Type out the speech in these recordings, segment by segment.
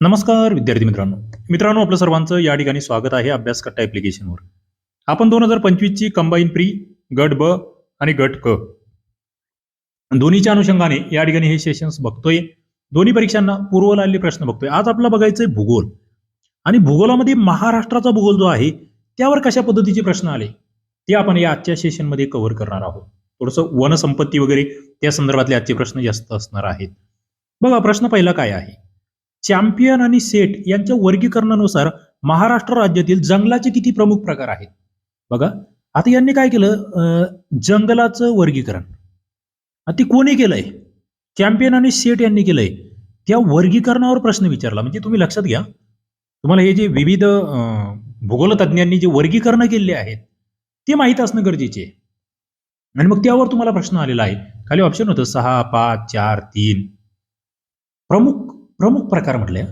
नमस्कार विद्यार्थी मित्रांनो. मित्रांनो आपलं सर्वांचं या ठिकाणी स्वागत आहे अभ्यास कट्टा ऍप्लिकेशनवर आपण दोन हजार पंचवीसची कंबाईन प्री गट ब आणि गट क. दोन्हीच्या अनुषंगाने या ठिकाणी हे सेशन्स बघतोय. दोन्ही परीक्षांना पूर्वलाले प्रश्न बघतोय. आज आपल्याला बघायचंय भूगोल. आणि भूगोलामध्ये महाराष्ट्राचा भूगोल जो आहे त्यावर कशा पद्धतीचे प्रश्न आले ते आपण या आजच्या सेशनमध्ये कव्हर करणार आहोत. थोडंसं वनसंपत्ती वगैरे त्या संदर्भातले आजचे प्रश्न जास्त असणार आहेत. बघा प्रश्न पहिला काय आहे? चॅम्पियन आणि सेट यांच्या वर्गीकरणानुसार महाराष्ट्र राज्यातील जंगलाचे किती प्रमुख प्रकार आहेत? बघा आता यांनी काय केलं? अं, जंगलाचं वर्गीकरण. आता ते कोणी केलंय? चॅम्पियन आणि सेट यांनी केलंय. त्या वर्गीकरणावर प्रश्न विचारला. म्हणजे तुम्ही लक्षात घ्या. तुम्हाला हे जे विविध अं, भूगोलतज्ञांनी जे वर्गीकरण केलेले आहेत ते माहीत असणं गरजेचे आहे. आणि मग त्यावर तुम्हाला प्रश्न आलेला आहे. खाली ऑप्शन होतं सहा पाच चार तीन. प्रमुख प्रमुख प्रकार म्हटले.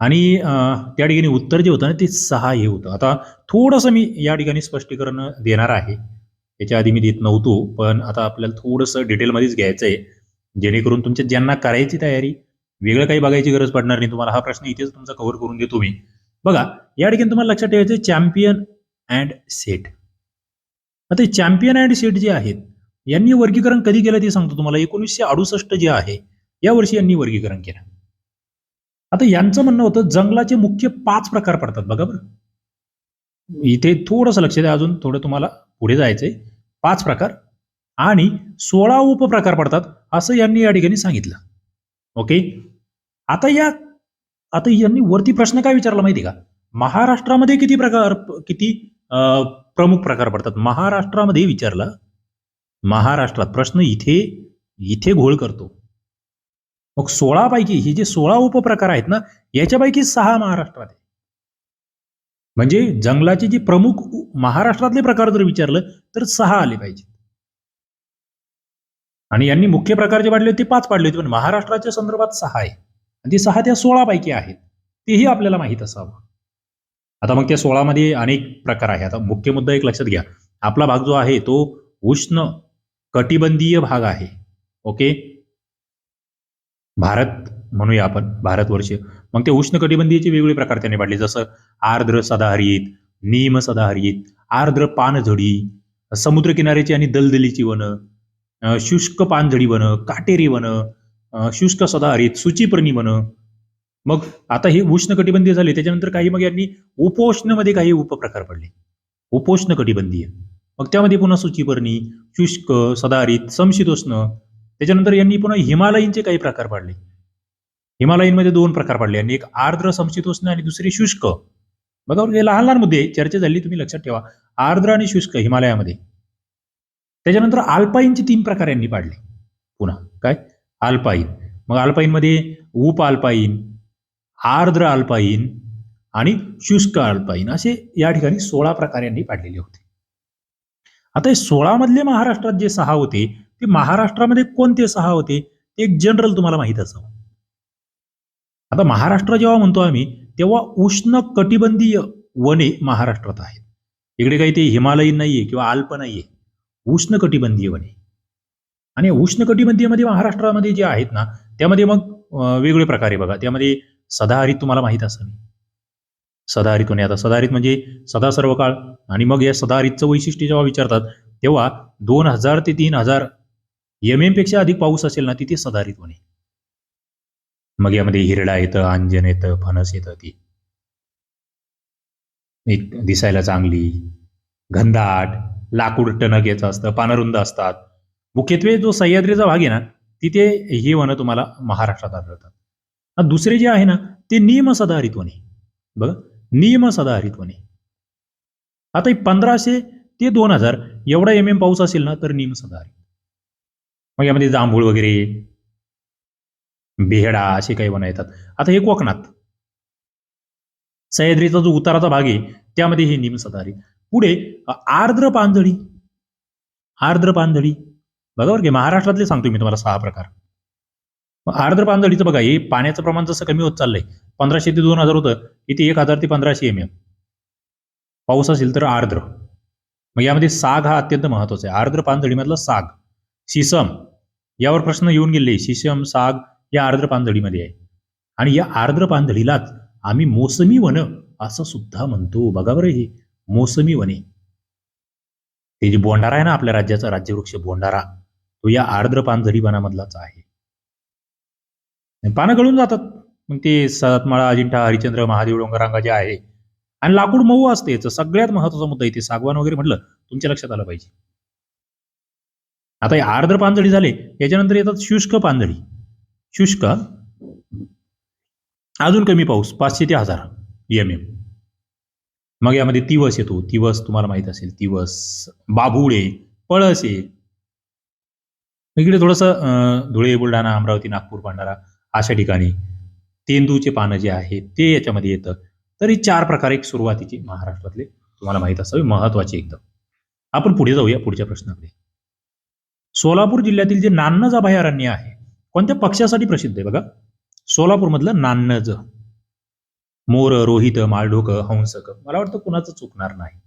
आणि त्या ठिकाणी उत्तर जे होतं ना ते सहा हे होतं. आता थोडंसं मी या ठिकाणी स्पष्टीकरण देणार आहे. याच्या आधी मी देत नव्हतो पण आता आपल्याला थोडंसं डिटेलमध्येच घ्यायचं आहे जेणेकरून तुमच्या ज्यांना करायची तयारी वेगळं काही बघायची गरज पडणार नाही. तुम्हाला हा प्रश्न इथेच तुमचा कव्हर करून देतो मी. बघा या ठिकाणी तुम्हाला लक्षात ठेवायचं चॅम्पियन अँड सेट आता चॅम्पियन अँड सेट जे आहेत यांनी वर्गीकरण कधी केलं ते सांगतो तुम्हाला. एकोणीसशे अडुसष्ट जे आहे या वर्षी यांनी वर्गीकरण केलं. आता यांचं म्हणणं होतं जंगलाचे मुख्य पाच प्रकार पडतात बघा बरं. इथे थोडंसं लक्ष द्या अजून थोडं तुम्हाला पुढे जायचंय. पाच प्रकार आणि सोळा उपप्रकार पडतात असं यांनी या ठिकाणी सांगितलं. ओके आता या आता यांनी वरती प्रश्न काय विचारला माहिती का? महाराष्ट्रामध्ये किती प्रकार किती अं, प्रमुख प्रकार पडतात? महाराष्ट्रामध्ये विचारला महाराष्ट्रात प्रश्न इथे इथे घोळ करतो. मग सोळा पैकी हे जे सोळा उपप्रकार आहेत ना याच्यापैकी सहा महाराष्ट्रात आहे. म्हणजे जंगलाचे जे प्रमुख महाराष्ट्रातले प्रकार जर विचारलं तर सहा आले पाहिजे आणि यांनी मुख्य प्रकार जे पाडले होते ते पाच पाडले होते पण महाराष्ट्राच्या संदर्भात सहा आहे. आणि ते सहा त्या सोळा पैकी आहेत. तेही आपल्याला माहीत असावं. आता मग त्या सोळामध्ये अनेक प्रकार आहे. आता मुख्य मुद्दा एक लक्षात घ्या. आपला भाग जो आहे तो उष्ण कटिबंधीय भाग आहे. ओके? भारत म्हणूया आपण भारतवर्ष मग ते उष्ण कटिबंधीचे वेगवेगळे प्रकार त्यांनी पाडले. जसं आर्द्र सदाहरित निम सदाहरित आर्द्र पानझडी समुद्रकिनाऱ्याची आणि दलदलीची वनं शुष्क पानझडी वनं काटेरी वनं शुष्क सदाहरित सुचिपर्णी वनं. मग आता हे उष्ण कटिबंधीय झाले. त्याच्यानंतर काही मग यांनी उपोष्णमध्ये काही उपप्रकार पडले. उपोष्ण कटिबंधीय. मग त्यामध्ये पुन्हा सुचिपर्णी शुष्क सदाहरित समशीतोष्ण त्याच्यानंतर यांनी पुन्हा हिमालयीनचे काही प्रकार पाडले. हिमालयीनमध्ये दोन प्रकार पाडले. आणि एक आर्द्र समशीतोष्ण आणि दुसरी शुष्क. बघा हे लहान लहान मुद्दे चर्चा झाली तुम्ही लक्षात ठेवा. आर्द्र आणि शुष्क हिमालयामध्ये. त्याच्यानंतर आल्पाईनचे तीन प्रकार यांनी पाडले. पुन्हा काय? आल्पाईन मग आल्पाईनमध्ये उप आल्पाईन आर्द्र आल्पाईन आणि शुष्क आल्पाईन असे या ठिकाणी सोळा प्रकार यांनी पाडलेले होते. आता हे सोळा मधले महाराष्ट्रात जे सहा होते ते महाराष्ट्रामध्ये कोणते सहा होते? ते एक जनरल तुम्हाला माहीत असावं. आता महाराष्ट्र जेव्हा म्हणतो आम्ही तेव्हा उष्ण कटिबंधीय वने महाराष्ट्रात आहेत. इकडे काही ते हिमालयीन नाहीये किंवा अल्प नाहीये. उष्ण कटिबंधीय वने. आणि उष्ण कटिबंधीयमध्ये महाराष्ट्रामध्ये जे आहेत ना त्यामध्ये मग वेगळे प्रकारे बघा. त्यामध्ये सदाहरित तुम्हाला माहीत असावी सदाहरित वने. आता सदाहरित म्हणजे सदा सर्व काळ आणि मग या सदाहरितचं वैशिष्ट्य जेव्हा विचारतात तेव्हा दोन हजार ते तीन हजार एम एमपेक्षा अधिक पाऊस असेल ना तिथे सदाहरित होणे. मग यामध्ये हिरडा येतं अंजन येतं फणस येतं ती. एक दिसायला चांगली. घनदाट लाकूड टणक याचं असतं पानरुंद असतात. मुख्यत्वे जो सह्याद्रीचा भाग आहे ना तिथे हे वनं तुम्हाला महाराष्ट्रात आढळतात. दुसरे जे आहे ना ते नियम सदाहरित वने बघ नियम सदाहरित वने आता पंधराशे ते दोन हजार एवढा एम एम पाऊस असेल ना तर नियम सदाहरित मग यामध्ये जांभूळ वगैरे बेहडा असे काही वनं येतात आता हे कोकणात. सह्याद्रीचा जो उताराचा भाग आहे त्यामध्ये हे निम पुढे आर्द्र पानझडी. आर्द्र पानझडी. बघा बरं की महाराष्ट्रातले सांगतो मी तुम्हाला सहा प्रकार. आर्द्र पानझडीचं बघा हे पाण्याचं प्रमाण जसं कमी होत चाललंय पंधराशे ते दोन हजार होतं इथे एक हजार ते पंधराशे एम एम पाऊस असेल तर आर्द्र. मग यामध्ये साग हा अत्यंत महत्त्वाचा आहे. आर्द्र पानझडीमधला साग. सिसम. यावर प्रश्न येऊन गेले. शिशम साग या आर्द्र पानझडीमध्ये आहे. आणि या आर्द्र पानझडीलाच आम्ही मोसमी वन असं सुद्धा म्हणतो. बघा बरं हे मोसमी वने. ते जे बोंडारा आहे ना आपल्या राज्याचा राज्यवृक्ष बोंडारा तो या आर्द्र पानझडी वनामधलाच आहे. पानं गळून जातात. मग ते सातमाळा अजिंठा हरिचंद्र महादेव डोंगरांगा जे आहे. आणि लाकूड मऊ असते. याचं सगळ्यात महत्त्वाचा मुद्दा इथे सागवान वगैरे म्हटलं तुमच्या लक्षात आलं पाहिजे. आता हे आर्द्र पानझडी झाले याच्यानंतर येतात शुष्क पानझडी. शुष्क अजून कमी पाऊस पाचशे ते हजार एम एम मग यामध्ये तिवस येतो. तिवस तुम्हाला माहीत असेल तिवस बाभुळे पळसे. इकडे थोडंसं धुळे बुलढाणा अमरावती नागपूर भंडारा अशा ठिकाणी तेंदूचे पानं जे आहे ते याच्यामध्ये येतं. तर ही चार प्रकार एक सुरुवातीचे महाराष्ट्रातले. तुम्हाला माहीत असावे महत्त्वाचे एकदम. आपण पुढे जाऊया पुढच्या प्रश्नाकडे. सोलापूर जिल्ह्यातील जे नान्नज अभयारण्य आहे कोणत्या पक्षासाठी प्रसिद्ध आहे बघा? सोलापूरमधलं नान्नज. मोर रोहित माळढोक हंसक. मला वाटतं कुणाचं चुकणार नाही.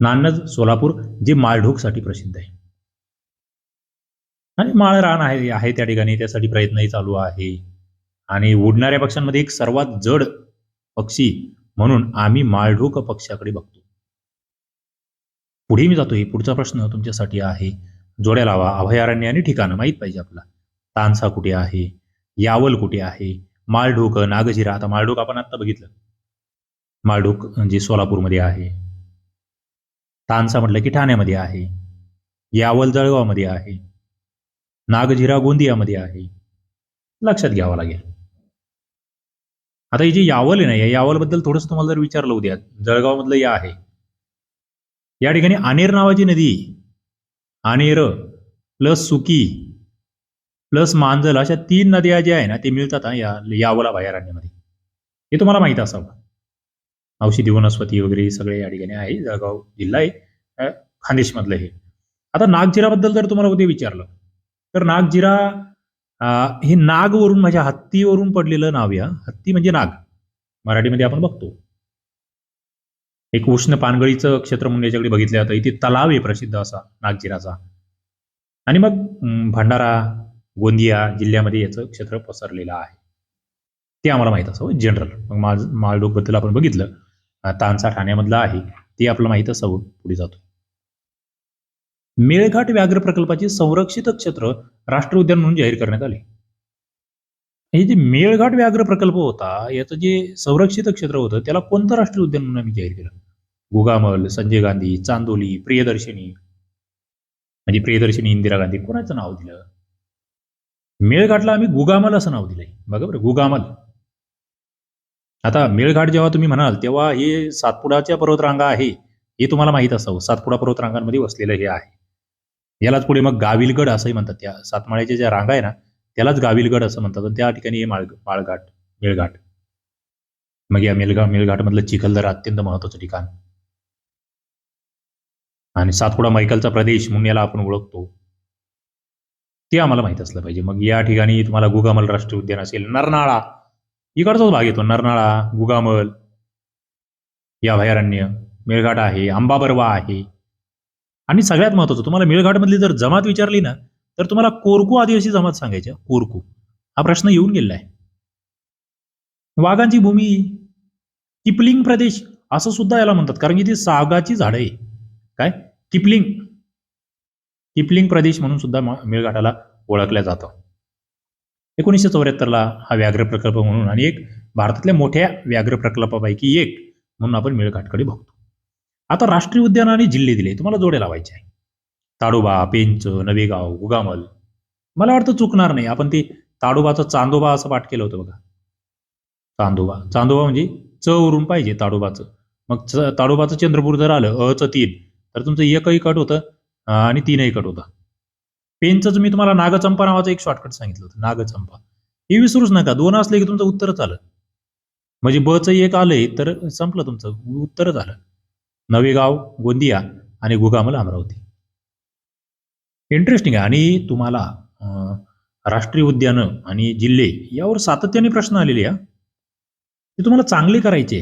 नान्नज सोलापूर जे माळढोकसाठी प्रसिद्ध आहे. आणि माळ रान आहे आहे त्या ठिकाणी त्यासाठी प्रयत्नही चालू आहे. आणि उडणाऱ्या पक्ष्यांमध्ये एक सर्वात जड पक्षी म्हणून आम्ही माळढोक पक्षाकडे बघतो. पुढे मी जातोय. पुढचा प्रश्न तुमच्यासाठी आहे. जोड्या लावा. अभयारण्य आणि ठिकाणं. माहीत पाहिजे आपला तानसा कुठे आहे? यावल कुठे आहे? माळढोक नागझिरा. आता माळढोक आपण आता बघितलं. माळढोक म्हणजे सोलापूरमध्ये आहे. तानसा म्हटलं की ठाण्यामध्ये आहे. यावल जळगावमध्ये आहे. नागझिरा गोंदियामध्ये आहे. लक्षात घ्यावं लागेल. आता ही जी यावल आहे ना या यावलबद्दल थोडंसं तुम्हाला जर विचारलं उद्या जळगावमधलं या आहे. या ठिकाणी आनेर नावाची नदी आणि र प्लस सुकी प्लस मांजल अशा तीन नद्या ज्या आहे ना ते मिळतात हा या यावला अभयारण्यामध्ये हे तुम्हाला माहीत असावं औषधी वनस्पती वगैरे सगळे या ठिकाणी आहे जळगाव जिल्हा आहे अ, खानदेशमधलं हे. आता नागजिराबद्दल जर तुम्हाला उद्या विचारलं तर नागजिरा हे नागवरून माझ्या हत्तीवरून पडलेलं नाव या हत्ती म्हणजे नाग. मराठीमध्ये आपण बघतो. एक उष्ण पानगळीचं क्षेत्र म्हणून याच्याकडे बघितलं जातं. इथे तलाव आहे प्रसिद्ध असा नागजिराचा. आणि मग भंडारा गोंदिया जिल्ह्यामध्ये याचं क्षेत्र पसरलेलं आहे. ते आम्हाला माहीत असावं जनरल मग माल माळडोकबद्दल आपण बघितलं. तानसा ठाण्यामधलं आहे. ते आपलं माहीत असावं पुढे जातो. मेळघाट व्याघ्र प्रकल्पाचे संरक्षित क्षेत्र राष्ट्रीय उद्यान म्हणून जाहीर करण्यात आले. हे जे मेळघाट व्याघ्र प्रकल्प होता याचं जे संरक्षित क्षेत्र होतं त्याला कोणतं राष्ट्रीय उद्यान म्हणून आम्ही जाहीर केलं? गुगामल संजय गांधी चांदोली प्रियदर्शिनी. म्हणजे प्रियदर्शिनी इंदिरा गांधी कोणाचं नाव दिलं? मेळघाटला आम्ही गुगामल असं नाव दिलंय. बघा बरं गुगामल. आता मेळघाट जेव्हा तुम्ही म्हणाल तेव्हा हे सातपुडाच्या पर्वतरांगा आहे हे तुम्हाला माहीत असावं. सातपुडा पर्वतरांगांमध्ये वसलेलं हे आहे. यालाच पुढे मग गाविलगड असंही म्हणतात. त्या सातमाळ्याच्या ज्या रांगा आहे ना त्यालाच गाविलगड असं म्हणतात. त्या ठिकाणी हे माळ माळघाट मेळघाट. मग या मेळघाट मेळघाटमधलं चिखलदरा अत्यंत महत्वाचं ठिकाण. आणि सातपुडा मैकलचा प्रदेश म्हणून याला आपण ओळखतो. ते आम्हाला माहीत असलं पाहिजे. मग या ठिकाणी तुम्हाला गुगामल राष्ट्रीय उद्यान असेल. नरनाळा. इकडचाच भाग येतो. नरनाळा गुगामल या अभयारण्य मेळघाट आहे अंबाबरवा आहे. आणि सगळ्यात महत्वाचं तुम्हाला मेळघाटमधली जर जमात विचारली ना तर तुम्हाला कोरकू आदिवासी जमात सांगायच्या कोरकू. हा प्रश्न येऊन गेलेला आहे. वाघांची भूमी किपलिंग प्रदेश असं सुद्धा याला म्हणतात. कारण की ती सागाची झाडं आहे. काय? किपलिंग किपलिंग प्रदेश म्हणून सुद्धा मेळघाटाला ओळखलं जातं. एकोणीसशे चौऱ्याहत्तरला हा व्याघ्र प्रकल्प म्हणून आणि एक भारतातल्या मोठ्या व्याघ्र प्रकल्पापैकी एक म्हणून आपण मेळघाटकडे बघतो. आता राष्ट्रीय उद्यान आणि जिल्हे दिले तुम्हाला जोड्या लावायचे आहे ताडोबा पेंच नवेगाव गुगामल मला वाटतं चुकणार नाही. आपण ते ताडोबाचं चांदोबा असं पाठ केलं होतं बघा. चांदोबा. चांदोबा म्हणजे च वरून पाहिजे ताडोबाचं. मग च ताडोबाचं चंद्रपूर जर आलं अचं तीन तर तुमचं एकही कट होतं आणि तीनही कट होता. पेनचं मी तुम्हाला नागचंपा नावाचं एक शॉर्टकट सांगितलं होतं. नागचंपा. हे विसरूच नका. दोन असले की तुमचं उत्तरच आलं. म्हणजे बचं एक आलंय तर संपलं तुमचं. उत्तरच आलं. नवेगाव गोंदिया आणि गुगामल अमरावती. इंटरेस्टिंग आहे. आणि तुम्हाला राष्ट्रीय उद्यानं आणि जिल्हे यावर सातत्याने प्रश्न आलेले आहे. हा. ते तुम्हाला चांगले करायचे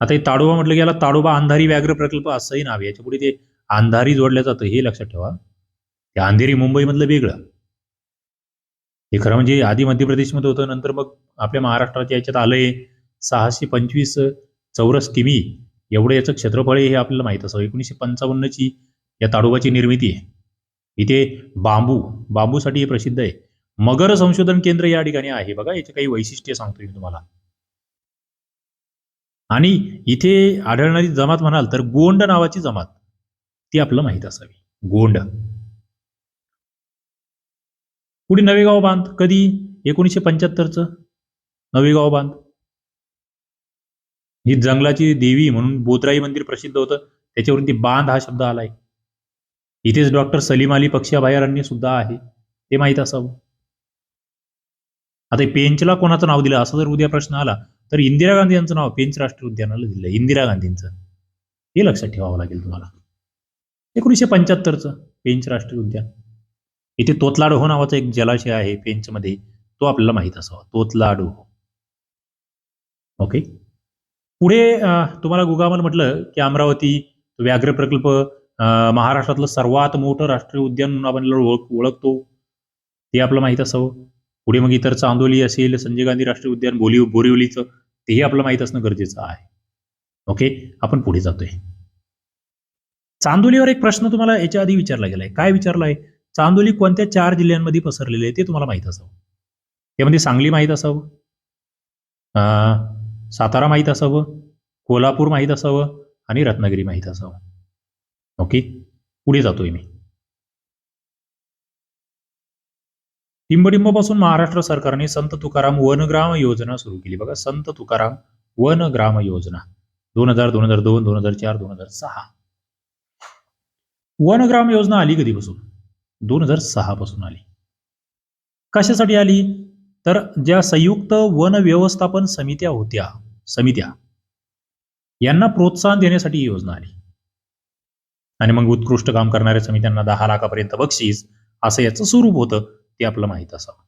आता हे ताडोबा म्हटलं गेला ताडोबा अंधारी व्याघ्र प्रकल्प असंही नाव याच्यापुढे ते अंधारी जोडलं जातं हे लक्षात ठेवा. ते अंधेरी मुंबईमधलं वेगळं. हे खरं म्हणजे आधी मध्य प्रदेशमध्ये होतं नंतर मग आपल्या महाराष्ट्राच्या याच्यात आलंय सहाशे पंचवीस चौरस किमी. एवढं याचं क्षेत्रफळ हे आपल्याला माहीत असावं. एकोणीसशे पंचावन्नची या ताडोबाची निर्मिती आहे. इथे बांबू बांबूसाठी हे प्रसिद्ध आहे. मगर संशोधन केंद्र या ठिकाणी आहे. बघा याचे काही वैशिष्ट्य सांगतोय मी तुम्हाला. आणि इथे आढळणारी जमात म्हणाल तर गोंड नावाची जमात. ती आपलं माहीत असावी. गोंड. पुढे नवेगाव बांध? कधी? एकोणीसशे पंच्याहत्तरचं. नवेगाव बांध. ही जंगलाची देवी म्हणून बोतराई मंदिर प्रसिद्ध होतं. त्याच्यावरून ती बांध हा शब्द आलाय. इथेच डॉक्टर सलीम अली पक्षाबाहेरांनी अभयारण्य सुद्धा आहे. ते माहीत असावं. आता पेंचला कोणाचं नाव दिलं? असं जर उद्या प्रश्न आला तर इंदिरा गांधी यांचं नाव पेंच राष्ट्रीय उद्यानाला दिलं. इंदिरा गांधींचं. हे लक्षात ठेवावं लागेल तुम्हाला. एकोणीसशे पंच्याहत्तरचं पेंच राष्ट्रीय उद्यान इथे तोतलाडोहो नावाचा एक जलाशय आहे पेंचमध्ये. तो आपल्याला माहीत असावा. तोतलाडोहो ओके? पुढे तुम्हाला गुगामल म्हटलं की अमरावती व्याघ्र प्रकल्प महाराष्ट्रातलं सर्वात मोठं राष्ट्रीय उद्यान म्हणून आपण ओळख ओळखतो ते आपलं माहीत असावं. पुढे मग इतर चांदोली असेल संजय गांधी राष्ट्रीय उद्यान बोली बोरिवलीचं तेही आपलं माहीत असणं गरजेचं आहे. ओके? आपण पुढे जातोय. चांदोलीवर एक प्रश्न तुम्हाला याच्या आधी विचारला गेलाय. काय विचारला आहे चांदोली कोणत्या चार जिल्ह्यांमध्ये पसरलेले आहे ते तुम्हाला माहीत असावं. त्यामध्ये सांगली माहीत असावं. अं, सातारा माहीत असावं. कोल्हापूर माहीत असावं. आणि रत्नागिरी माहीत असावं. ओके? पुढे जातोय मी. टिंबडिंबापासून महाराष्ट्र सरकारने संत तुकाराम वनग्राम योजना सुरू केली. बघा संत तुकाराम वनग्राम योजना. दोन हजार दोन हजार दोन दोन हजार चार दोन हजार सहा. वनग्राम योजना आली कधीपासून? दोन हजार सहा पासून आली. कशासाठी आली? तर ज्या संयुक्त वन व्यवस्थापन समित्या होत्या समित्या यांना प्रोत्साहन देण्यासाठी ही योजना आली. आणि मग उत्कृष्ट काम करणाऱ्या समित्यांना दहा लाखापर्यंत बक्षीस असं याचं स्वरूप होतं ते आपलं माहीत असावं.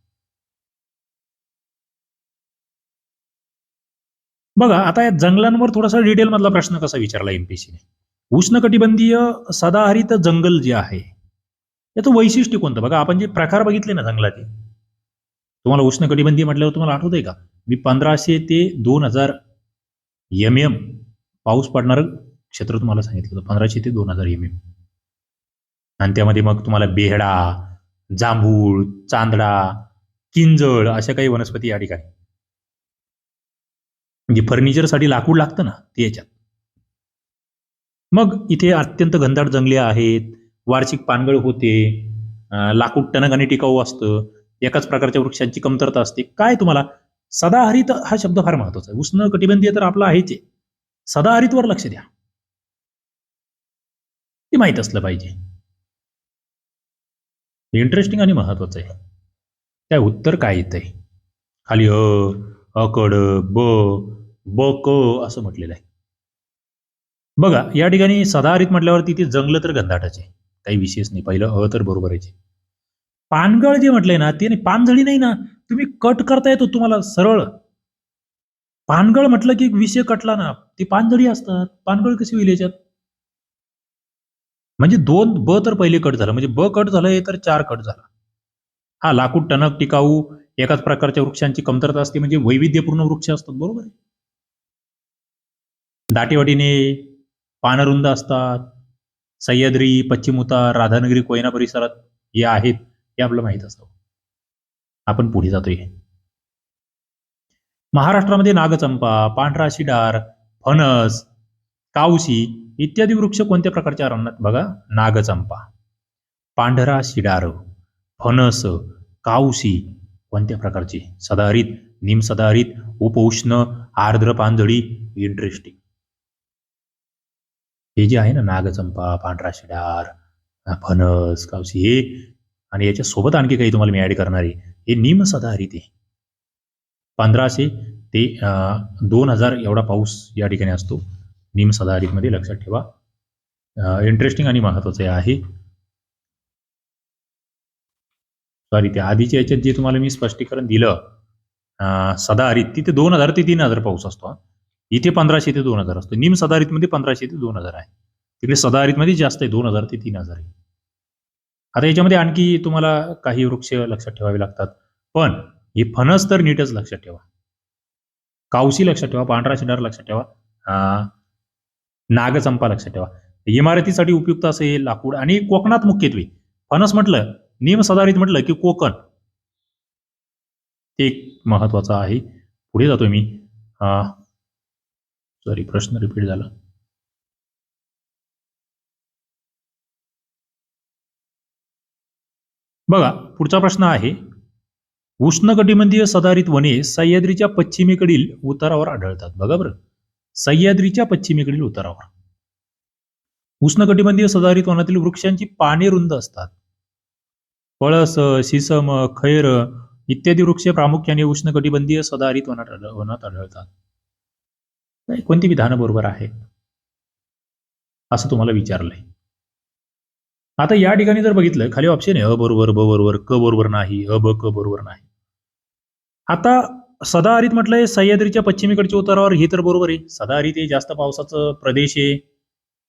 बघा आता या जंगलांवर थोडासा डिटेल मधला प्रश्न कसा विचारला एमपीसीने उष्णकटिबंधीय सदाहरित जंगल जे आहे याचं वैशिष्ट्य कोणतं? बघा आपण जे प्रकार बघितले ना जंगलाचे तुम्हाला उष्णकटिबंधीय म्हटल्यावर तुम्हाला आठवत आहे का? मी पंधराशे ते दोन हजार एम एम पाऊस पडणारं क्षेत्र तुम्हाला सांगितलं होतं पंधराशे ते दोन हजार एम एम आणि त्यामध्ये मग तुम्हाला बेहडा जांभूळ चांदडा किंजळ अशा काही वनस्पती या ठिकाणी. म्हणजे फर्निचरसाठी लाकूड लागतं ना ते याच्यात. मग इथे अत्यंत घनदाट जंगले आहेत वार्षिक पानगळ होते लाकूड टणक आणि टिकाऊ असतं एकाच प्रकारच्या वृक्षांची कमतरता असते. काय तुम्हाला सदाहरित हा शब्द फार महत्त्वाचा आहे. उष्ण कटिबंधीय तर आपला आहेच आहे. सदाहरितवर लक्ष द्या. ते माहीत असलं पाहिजे. इंटरेस्टिंग आणि महत्वाचं आहे. त्या उत्तर काय येत आहे. खाली अ अकड ब ब क असं म्हटलेलं आहे. बघा या ठिकाणी सदाहरित म्हटल्यावर तिथे जंगल तर गंधाटाचे काही विशेष नाही. पहिलं अ तर बरोबर आहे. पानगळ जे म्हटलंय ना ते पानझडी नाही ना तुम्ही कट करता येतो तुम्हाला सरळ. पानगळ म्हटलं की विषय कटला ना ती पानझडी असतात. पानगळ कशी होईल याच्यात? म्हणजे दोन ब तर पहिले कट झालं. म्हणजे ब कट झालं हे तर चार कट झाला. हा लाकूड टणक टिकाऊ एकाच प्रकारच्या वृक्षांची कमतरता असते. म्हणजे वैविध्यपूर्ण वृक्ष असतात बरोबर आहे? दाटेवाटीने पानरुंद असतात. सह्याद्री पश्चिम उतार राधानगरी कोयना परिसरात हे आहेत हे आपलं माहीत असावं आपण पुढे जातोय. महाराष्ट्रामध्ये नागचंपा पांढरा शिडार फणस कावशी इत्यादी वृक्ष कोणत्या प्रकारच्या अरण्यात बघा नागचंपा पांढरा शिडार फणस कावशी कोणत्या प्रकारची? सदाहरित निमसदाहरित उपउष्ण आर्द्र पानझडी इंटरेस्टिंग हे जे आहे ना नागचंपा पांढरा शिडार फणस कावशी हे आणि याच्या सोबत आणखी काही तुम्हाला मी ऍड करणार आहे. हे निमसदाहरित आहे. पंधराशे ते दोन हजार एवढा पाऊस या ठिकाणी असतो. निममध्ये लक्षात ठेवा. इंटरेस्टिंग आणि महत्त्वाचे आहे. सॉरी त्या आधीच्या याच्यात जे तुम्हाला मी स्पष्टीकरण दिलं सदाहरित तिथे दोन हजार ते तीन हजार पाऊस असतो इथे पंधराशे ते दोन हजार असतो. निममध्ये पंधराशे ते दोन हजार आहे. तिकडे सदाहरितमध्ये जास्त आहे दोन हजार ते तीन हजार आहे. आता याच्यामध्ये आणखी तुम्हाला काही वृक्ष लक्षात ठेवावे लागतात. पण हे फणस तर नीटच लक्षात ठेवा. कावशी लक्षात ठेवा पांढरा शिडार लक्षात ठेवा. नागचंपा लक्षात ठेवा. इमारतीसाठी उपयुक्त असे लाकूड आणि कोकणात मुख्यत्वे. फणस म्हटलं नियम सदारित म्हटलं की कोकण. ते एक महत्वाचं आहे. पुढे जातोय मी. सॉरी प्रश्न रिपीट झाला. बघा पुढचा प्रश्न आहे. उष्णकटिबंधीय सदाहरित वने सह्याद्रीच्या पश्चिमेकडील उतारावर आढळतात. बघा बरं. सह्याद्रीच्या पश्चिमेकडील उतारावर. उष्णकटिबंधीय सदाहरित वनातील वृक्षांची पाने रुंद असतात. पळस सिसम खैर इत्यादी वृक्ष प्रामुख्याने उष्णकटिबंधीय सदाहरित वनात वनात आढळतात. नाही, कोणती विधानं बरोबर आहेत असं तुम्हाला विचारलंय. आता या ठिकाणी जर बघितलं खाली ऑप्शन आहे अ बरोबर ब बरोबर क बरोबर नाही अ ब क बरोबर नाही. आता सदाहरित म्हटलंय सह्याद्रीच्या पश्चिमेकडच्या उतारावर हे तर बरोबर आहे. सदाहरित हे जास्त पावसाचं प्रदेश आहे.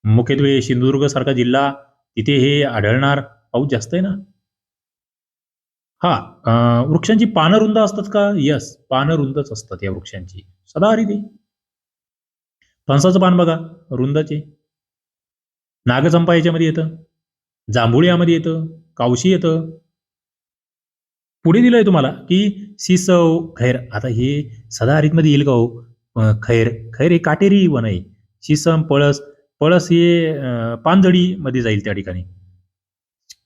मुख्यत्वे सिंधुदुर्ग सारखा जिल्हा तिथे हे आढळणार पाऊस जास्त आहे ना? हा वृक्षांची पानं रुंद असतात का? यस पानं रुंदच असतात या वृक्षांची. सदाहरित आहे. फणसाचं पान बघा रुंदाचे नागचंपा याच्यामध्ये येतं. जांभुळी यामध्ये येतं. कावशी येतं. पुढे दिलंय तुम्हाला की सिसव खैर आता हे सदाहरितमध्ये येईल का हो? खैर खैर हे काटेरी वन आहे. शिसम पळस पळस हे पानझडीमध्ये जाईल त्या ठिकाणी.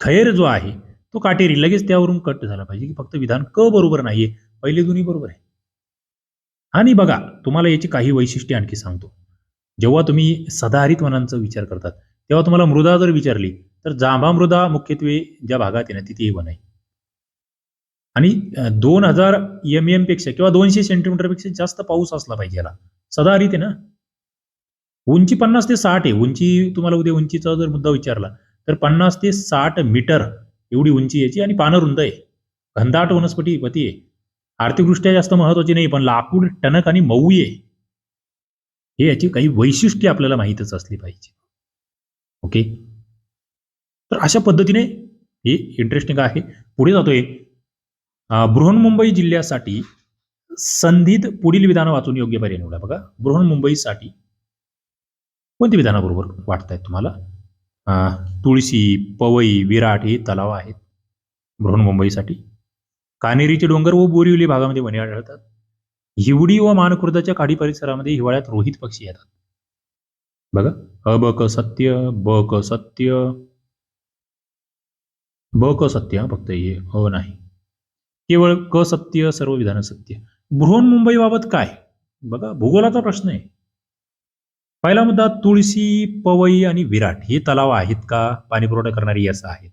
खैर जो आहे तो काटेरी लगेच त्यावरून कट झाला पाहिजे की फक्त विधान क बरोबर नाहीये. पहिले दोन्ही बरोबर आहे. आणि बघा तुम्हाला याची काही वैशिष्ट्ये आणखी सांगतो. जेव्हा तुम्ही सदाहरित वनांचा विचार करतात तेव्हा तुम्हाला मृदा जर विचारली तर जांभा मृदा मुख्यत्वे ज्या भागात आहे ना तिथे वन आहे. आणि दोन हजार एम एमपेक्षा किंवा दोनशे सेंटीमीटरपेक्षा जास्त पाऊस असला पाहिजे याला. सदाहरित आहे ना? उंची पन्नास ते साठ आहे. उंची तुम्हाला उद्या उंचीचा जर मुद्दा विचारला तर पन्नास ते साठ मीटर एवढी उंची याची आणि पानं रुंद आहे. घनदाट वनस्पती पती आहे. आर्थिकदृष्ट्या जास्त महत्वाची नाही पण लाकूड टणक आणि मऊ आहे. हे याची काही वैशिष्ट्ये आपल्याला माहीतच असली पाहिजे. ओके? तर अशा पद्धतीने हे इंटरेस्टिंग आहे. पुढे जातोय. बृहन्मुंबई जिल्ह्यासाठी संधीत पुढील विधानं वाचून योग्य पर्याय निवडा. बघा बृहन्मुंबईसाठी कोणती विधानाबरोबर वाटत वाटतायत तुम्हाला? तुळशी पवई विराट हे तलाव आहेत बृहन्मुंबईसाठी. कानेरीचे डोंगर व बोरिवली भागामध्ये वने आढळतात. हिवडी व मानखुर्दाच्या खाडी परिसरामध्ये हिवाळ्यात रोहित पक्षी येतात. बघा अ ब क सत्य ब क सत्य. ब क सत्य फक्त हे अ नाही. केवळ क सत्य सर्व विधान सत्य बृहन्मुंबईबाबत काय? बघा भूगोलाचा प्रश्न आहे. पहिला मुद्दा तुळशी पवई आणि विराट हे तलाव आहेत का? पाणी पुरवठा करणारी असं आहेत.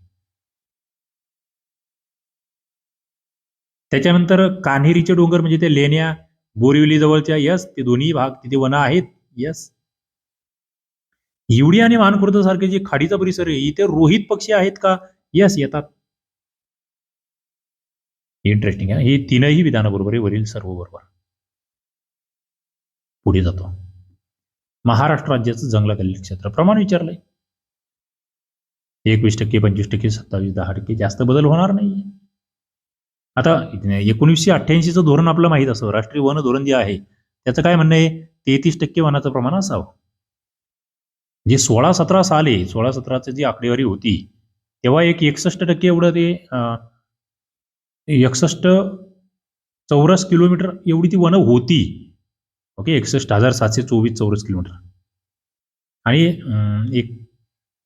त्याच्यानंतर कान्हेरीचे डोंगर म्हणजे ते लेण्या बोरिवली जवळच्या यस ते दोन्ही भाग तिथे वन आहेत यस. हिवडी आणि मानखुर्द सारखे जे खाडीचा परिसर आहे इथे रोहित पक्षी आहेत का? यस येतात. इंटरेस्टिंग आहे. ही तीनही विधानं बरोबर आहे वरील सर्व बरोबर. पुढे जातो. महाराष्ट्र राज्याचं जंगलाखालील क्षेत्र. प्रमाण विचारलंय. एकवीस टक्के पंचवीस टक्के सत्तावीस दहा टक्के जास्त बदल होणार नाही आता एकोणीसशे अठ्ठ्याऐंशीचं धोरण आपलं माहीत असं राष्ट्रीय वन धोरण जे आहे त्याचं काय म्हणणं आहे? तेहतीस टक्के वनाचं प्रमाण असावं. जे सोळा सतरा साले सोळा सतराचं जी आकडेवारी होती तेव्हा एक एकसष्ट टक्के एवढं ते एकसष्ट चौरस किलोमीटर एवढी ती वनं होती. ओके एकसष्ट हजार सातशे चोवीस चौरस किलोमीटर. आणि एक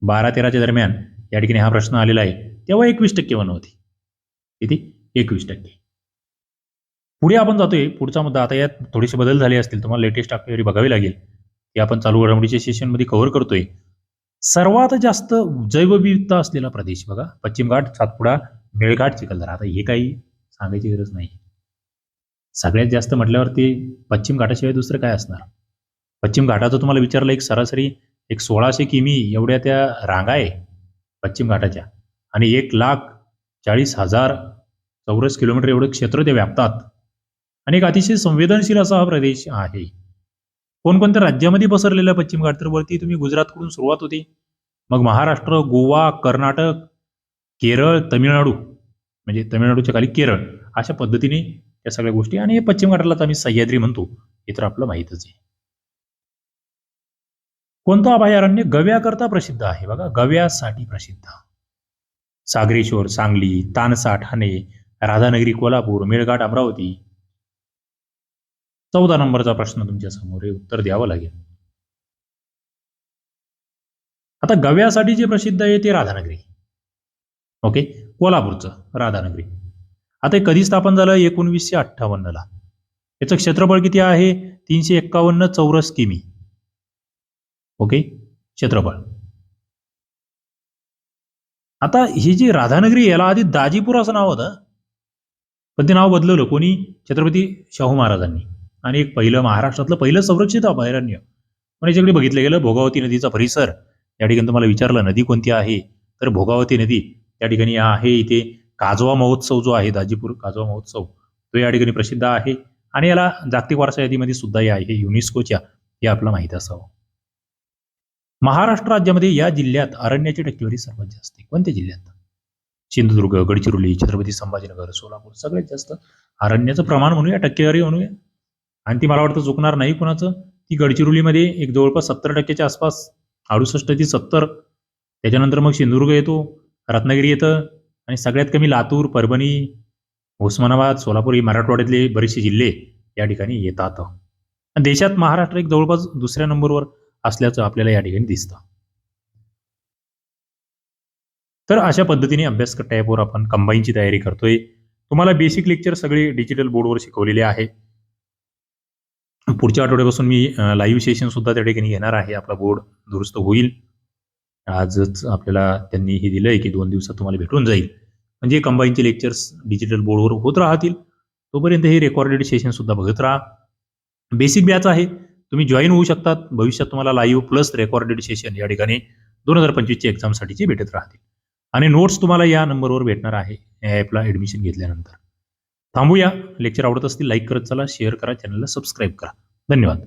बारा तेराच्या दरम्यान या ठिकाणी हा प्रश्न आलेला आहे. तेव्हा एकवीस टक्के वनं होती. किती? एकवीस टक्के. पुढे आपण जातोय. पुढचा मुद्दा आता यात थोडेसे बदल झाले असतील. तुम्हाला लेटेस्ट आकडेवारी बघावी लागेल. ते आपण चालू घडामोडीच्या सेशनमध्ये कव्हर करतोय. सर्वात जास्त जैवविविधता असलेला प्रदेश बघा. पश्चिम घाट सातपुडा मेळघाट चिखलदरा आता हे काही सांगायची गरज नाही. सगळ्यात जास्त म्हटल्यावर ते पश्चिम घाटाशिवाय दुसरं काय असणार? पश्चिम घाटाचं तुम्हाला विचारलं एक सरासरी एक सोळाशे किमी एवढ्या त्या रांगा आहे पश्चिम घाटाच्या. आणि एक लाख चाळीस हजार चौरस किलोमीटर एवढं क्षेत्र ते व्यापतात. आणि एक अतिशय संवेदनशील असा हा प्रदेश आहे. कोणकोणत्या राज्यामध्ये पसरलेला पश्चिम घाट? तर वरती तुम्ही गुजरातकडून सुरुवात होते. मग महाराष्ट्र गोवा कर्नाटक केरळ तमिळनाडू म्हणजे तमिळनाडूच्या खाली केरळ अशा पद्धतीने या सगळ्या गोष्टी आणि हे पश्चिम घाटाला तर आम्ही सह्याद्री म्हणतो. हे तर आपलं माहीतच आहे. कोणतं अभयारण्य गव्याकरता प्रसिद्ध आहे? बघा गव्यासाठी प्रसिद्ध. सागरेश्वर सांगली तानसा ठाणे राधानगरी कोल्हापूर मेळघाट अमरावती. चौदा नंबरचा प्रश्न तुमच्यासमोर हे उत्तर द्यावं लागेल. आता गव्यासाठी जे प्रसिद्ध आहे ते राधानगरी. ओके? कोल्हापूरचं राधानगरी. आता हे कधी स्थापन झालं? एकोणवीसशे अठ्ठावन्नला. याचं क्षेत्रफळ किती आहे? तीनशे एक्कावन्न चौरस किमी. ओके? क्षेत्रफळ. आता ही जी राधानगरी याला आधी दाजीपूर असं नाव होतं. पण ते नाव बदलवलं. कोणी? छत्रपती शाहू महाराजांनी. आणि एक पहिलं महाराष्ट्रातलं पहिलं संरक्षित अभयारण्य. पण याच्याकडे बघितलं गेलं भोगावती नदीचा परिसर. या ठिकाणी तुम्हाला विचारलं नदी कोणती आहे? तर भोगावती नदी. त्या ठिकाणी आहे इथे काजवा महोत्सव जो आहे दाजीपूर काजवा महोत्सव तो या ठिकाणी प्रसिद्ध आहे. आणि याला जागतिक वारसा यादीमध्ये सुद्धा हे आहे युनेस्कोच्या हे आपला माहिती असावं. महाराष्ट्र राज्यामध्ये या जिल्ह्यात अरण्याची टक्केवारी सर्वात जास्त आहे. कोणत्या जिल्ह्यात? सिंधुदुर्ग गडचिरोली छत्रपती संभाजीनगर सोलापूर सगळ्यात जास्त. अरण्याचं प्रमाण म्हणूया टक्केवारी म्हणूया. आणि ती मला वाटतं चुकणार नाही कुणाचं. ती गडचिरोलीमध्ये एक जवळपास सत्तर टक्क्याच्या आसपास अडुसष्ट ते सत्तर. त्याच्यानंतर मग सिंधुदुर्ग येतो. रत्नागिरी येतं आणि सगळ्यात कमी लातूर परभणी उस्मानाबाद सोलापूर हे मराठवाड्यातले बरेचसे जिल्हे या ठिकाणी येतात. देशात महाराष्ट्र एक जवळपास दुसऱ्या नंबरवर असल्याचं आपल्याला या ठिकाणी दिसतं. तर अशा पद्धतीने अभ्यास टॅपवर आपण कंबाईनची तयारी करतोय. तुम्हाला बेसिक लेक्चर सगळे डिजिटल बोर्डवर शिकवलेले आहे. पुढच्या आठवड्यापासून मी लाईव्ह सेशन सुद्धा त्या ठिकाणी घेणार आहे. आपला बोर्ड दुरुस्त होईल. आजच आपल्याला त्यांनी हे दिलंय की दोन दिवसात तुम्हाला भेटून जाईल. म्हणजे कंबाईनचे लेक्चर्स डिजिटल बोर्डवर होत राहतील. तोपर्यंत हे रेकॉर्डेड सेशन सुद्धा बघत राहा. बेसिक बॅच आहे. तुम्ही जॉईन होऊ शकतात. भविष्यात तुम्हाला लाईव्ह प्लस रेकॉर्डेड सेशन या ठिकाणी दोन हजार पंचवीसच्या एक्झामसाठीचे भेटत राहतील. आणि नोट्स तुम्हाला या नंबरवर भेटणार आहे. या ॲपला ॲडमिशन घेतल्यानंतर. थांबूया. लेक्चर आवडत असतील लाईक करत चला. शेअर करा. चॅनलला सबस्क्राईब करा. धन्यवाद.